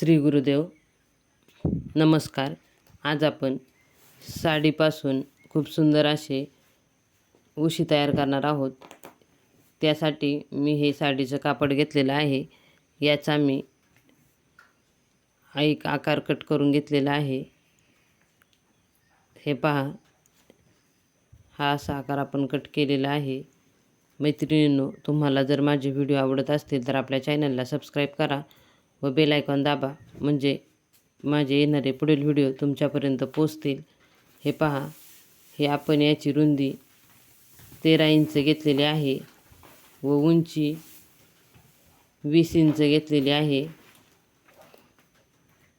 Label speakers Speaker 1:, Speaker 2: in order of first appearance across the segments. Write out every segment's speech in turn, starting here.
Speaker 1: श्री गुरुदेव नमस्कार. आज आपण साडीपासून खूप सुंदर असे उशी तयार करणार आहोत. त्यासाठी मी हे साडीचं कापड घेतलेलं आहे. याचा मी एक आकार कट करून घेतलेला आहे. हे पहा. हा असा आकार आपण कट केलेला आहे. मैत्रिणींनो तुम्हाला जर माझे व्हिडिओ आवडत असतील तर आपल्या चॅनलला सबस्क्राईब करा. व बेल आयकॉन दाबा. म्हणजे माझे येणारे पुढील व्हिडिओ तुमच्यापर्यंत पोचतील हे पहा. हे आपण याची रुंदी तेरा इंच घेतलेली आहे व उंची वीस इंच घेतलेली आहे.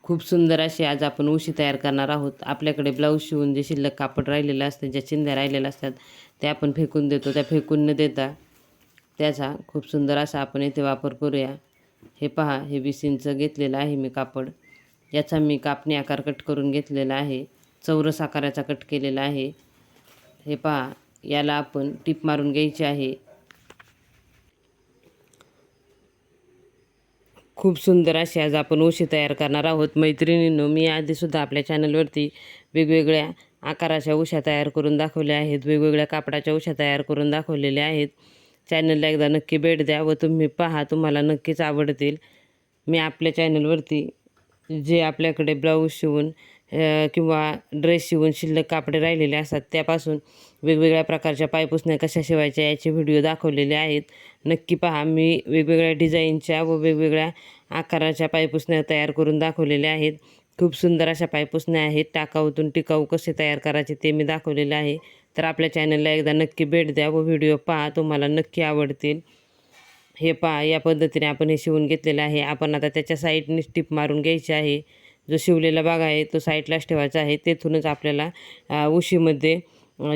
Speaker 1: खूप सुंदर अशी आज आपण उशी तयार करणार आहोत. आपल्याकडे ब्लाऊज शिवून जे शिल्लक कापड राहिलेलं असतं ज्या चिंध्या राहिलेल्या असतात त्या आपण फेकून देतो. त्या फेकून न देता त्याचा खूप सुंदर असा आपण येथे वापर करूया. हे पहा हे वीस इंच घेतलेलं आहे मी कापड. याचा मी कापणी आकार कट करून घेतलेला आहे. चौरस आकाराचा कट केलेला आहे. हे पहा याला आपण टीप मारून घ्यायची आहे. खूप सुंदर अशी आज आपण उशी तयार करणार आहोत. मैत्रिणींनो मी आधीसुद्धा आपल्या चॅनलवरती वेगवेगळ्या आकाराच्या उशा तयार करून दाखवल्या आहेत. वेगवेगळ्या कापडाच्या उशा तयार करून दाखवलेल्या आहेत. चॅनलला एकदा नक्की भेट द्या व तुम्ही पहा तुम्हाला नक्कीच आवडतील. मी आपल्या चॅनलवरती जे आपल्याकडे ब्लाऊज शिवून किंवा ड्रेस शिवून शिल्लक कापडे राहिलेले असतात त्यापासून वेगवेगळ्या प्रकारच्या पायपुसण्या कशा शिवायच्या याचे व्हिडिओ दाखवलेले आहेत. नक्की पहा मी वेगवेगळ्या डिझाईनच्या व वेगवेगळ्या आकाराच्या पायपुसण्या तयार करून दाखवलेल्या आहेत. खूप सुंदर अशा पायपुसण्या आहेत. टाकाऊतून टिकाऊ कसे तयार करायचे ते मी दाखवलेले आहे. तर आपल्या चॅनलला एकदा नक्की भेट द्या व व्हिडिओ पहा तुम्हाला नक्की आवडतील. हे पहा या पद्धतीने आपण हे शिवून घेतलेलं आहे. आपण आता त्याच्या साईडने टिप मारून घ्यायची आहे. जो शिवलेला भाग आहे तो साईडलाच ठेवायचा आहे. तेथूनच आपल्याला उशीमध्ये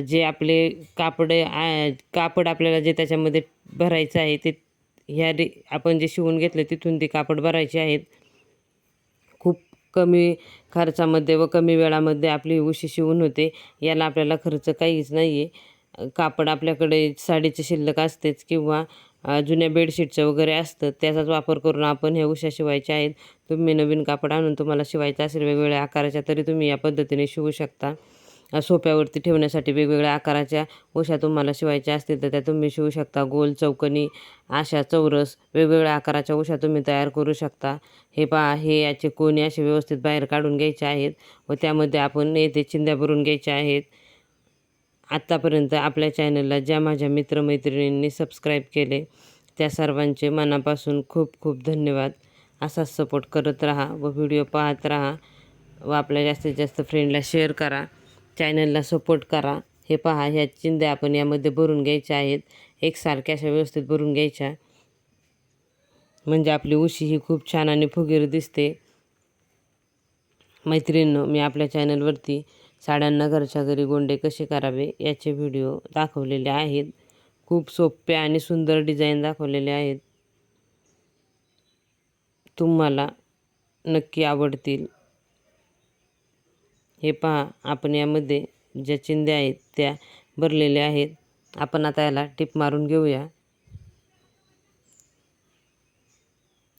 Speaker 1: जे आपले कापड कापड आपल्याला जे त्याच्यामध्ये भरायचं आहे ते ह्या रे आपण जे शिवून घेतलं तिथून ते कापड भरायचे आहेत. कमी खर्चामध्ये व कमी वेळामध्ये आपली उशी शिवून होते. याला आपल्याला खर्च काहीच नाही आहे कापड आपल्याकडे साडीचे शिल्लक असतेच किंवा जुन्या बेडशीटचं वगैरे असतं त्याचाच वापर करून आपण ह्या उशा शिवायच्या आहेत. तुम्ही नवीन कापड आणून तुम्हाला शिवायचं असेल वेगवेगळ्या आकाराच्या तरी तुम्ही या पद्धतीने शिवू शकता. सोप्यावरती ठेवण्यासाठी वेगवेगळ्या आकाराच्या उशा तुम्हाला शिवायच्या असतील तर त्या तुम्ही शिवू शकता. गोल चौकनी अशा चौरस वेगवेगळ्या आकाराच्या उशा तुम्ही तयार करू शकता. हे पहा हे याचे कोणी असे व्यवस्थित बाहेर काढून घ्यायचे आहेत व त्यामध्ये आपण येथे चिंध्या भरून घ्यायच्या आहेत. आत्तापर्यंत आपल्या चॅनलला ज्या माझ्या मित्रमैत्रिणींनी सबस्क्राईब केले त्या सर्वांचे मनापासून खूप खूप धन्यवाद. असाच सपोर्ट करत राहा व व्हिडिओ पाहत राहा व आपल्या जास्तीत जास्त फ्रेंडला शेअर करा. चॅनलला सपोर्ट करा. हे पहा ह्या चिंध्या आपण यामध्ये भरून घ्यायच्या आहेत. एकसारख्या अशा व्यवस्थित भरून घ्यायच्या. म्हणजे आपली उशी ही खूप छान आणि फुगीर दिसते. मैत्रिणींनो मी आपल्या चॅनलवरती साड्यांना घरच्या घरी गोंडे कसे करावे याचे व्हिडिओ दाखवलेले आहेत. खूप सोप्या आणि सुंदर डिझाईन दाखवलेले आहेत. तुम्हाला नक्की आवडतील. हे पहा आपण यामध्ये ज्या चिंध्या आहेत त्या भरलेल्या आहेत. आपण आता याला टिप मारून घेऊया.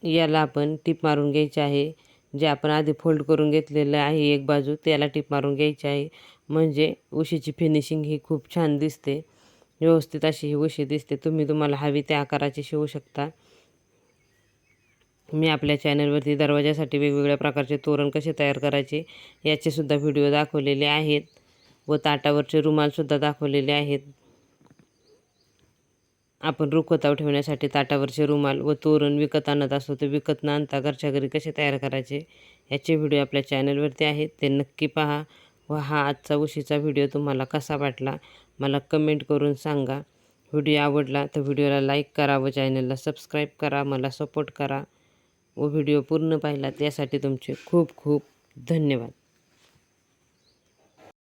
Speaker 1: याला आपण टिप मारून घ्यायची आहे. जे आपण आधी फोल्ड करून घेतलेलं आहे एक बाजू त्याला टिप मारून घ्यायची आहे. म्हणजे उशीची फिनिशिंग ही खूप छान दिसते. व्यवस्थित अशी ही उशी दिसते. तुम्ही तुम्हाला हवी त्या आकाराची शिवू शकता. मी आपल्या चॅनलवरती दरवाजासाठी वेगवेगळ्या प्रकारचे तोरण कसे तयार करायचे याचेसुद्धा व्हिडिओ दाखवलेले आहेत व ताटावरचे रुमालसुद्धा दाखवलेले आहेत. आपण रुखवताव ठेवण्यासाठी ताटावरचे रुमाल व तोरण विकत आणत असतो ते विकत न आणता घरच्या घरी कसे तयार करायचे याचे व्हिडिओ आपल्या चॅनलवरती आहेत. ते नक्की पहा व हा आजचा उशीचा व्हिडिओ तुम्हाला कसा वाटला मला कमेंट करून सांगा. व्हिडिओ आवडला तर व्हिडिओला लाईक करा व चॅनलला सबस्क्राईब करा मला सपोर्ट करा. व व्हिडिओ पूर्ण पाहिला त्यासाठी तुमचे खूप खूप धन्यवाद.